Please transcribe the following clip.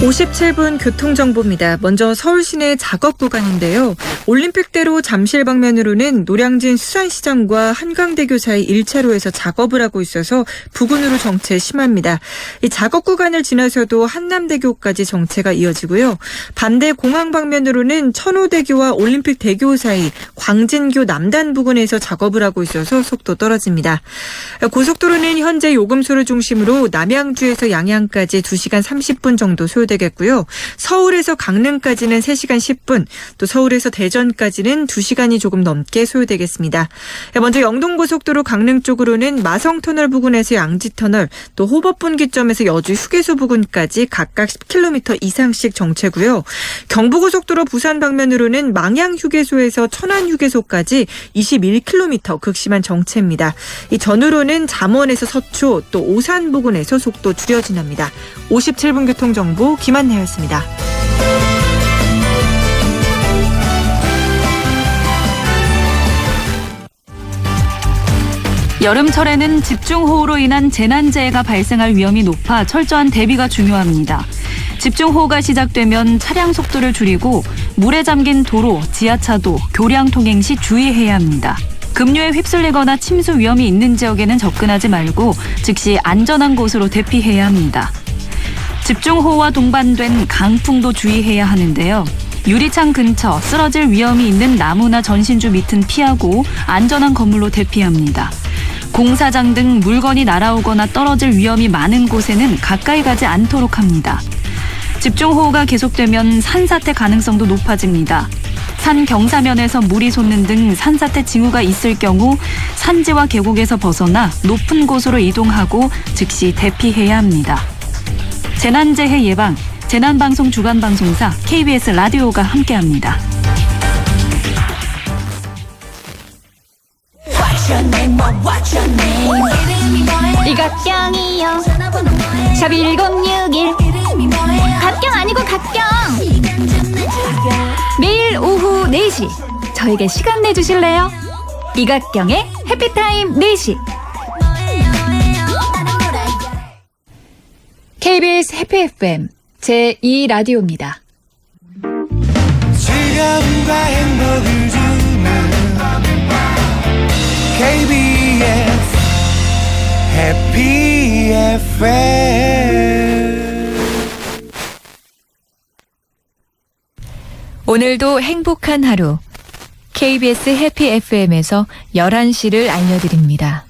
57분 교통정보입니다. 먼저 서울 시내 작업 구간인데요. 올림픽대로 잠실 방면으로는 노량진 수산시장과 한강대교 사이 1차로에서 작업을 하고 있어서 부근으로 정체 심합니다. 이 작업 구간을 지나서도 한남대교까지 정체가 이어지고요. 반대 공항 방면으로는 천호대교와 올림픽대교 사이 광진교 남단 부근에서 작업을 하고 있어서 속도 떨어집니다. 고속도로는 현재 요금소를 중심으로 남양주에서 양양까지 2시간 30분 정도 소요 되겠고요. 서울에서 강릉까지는 3시간 10분, 또 서울에서 대전까지는 2시간이 조금 넘게 소요되겠습니다. 먼저 영동고속도로 강릉 쪽으로는 마성터널 부근에서 양지터널, 또 호법분기점에서 여주 휴게소 부근까지 각각 10km 이상씩 정체고요. 경부고속도로 부산 방면으로는 망양 휴게소에서 천안 휴게소까지 21km 극심한 정체입니다. 이 전후로는 잠원에서 서초 또 오산 부근에서 속도 줄여진답니다. 57분 교통정보 김한혜였습니다. 여름철에는 집중호우로 인한 재난재해가 발생할 위험이 높아 철저한 대비가 중요합니다. 집중호우가 시작되면 차량 속도를 줄이고 물에 잠긴 도로, 지하차도, 교량 통행 시 주의해야 합니다. 급류에 휩쓸리거나 침수 위험이 있는 지역에는 접근하지 말고 즉시 안전한 곳으로 대피해야 합니다. 집중호우와 동반된 강풍도 주의해야 하는데요. 유리창 근처 쓰러질 위험이 있는 나무나 전신주 밑은 피하고 안전한 건물로 대피합니다. 공사장 등 물건이 날아오거나 떨어질 위험이 많은 곳에는 가까이 가지 않도록 합니다. 집중호우가 계속되면 산사태 가능성도 높아집니다. 산 경사면에서 물이 솟는 등 산사태 징후가 있을 경우 산지와 계곡에서 벗어나 높은 곳으로 이동하고 즉시 대피해야 합니다. 재난재해 예방, 재난방송 주간방송사 KBS 라디오가 함께합니다. 이각경이요. 샵 1061 갑경 아니고 각경. 매일 오후 4시. 저에게 시간 내주실래요? 이각경의 해피타임 4시 KBS 해피 FM 제2 라디오입니다 즐거움과 행복을 주는 KBS 해피 FM 오늘도 행복한 하루. KBS 해피 FM에서 11시를 알려드립니다.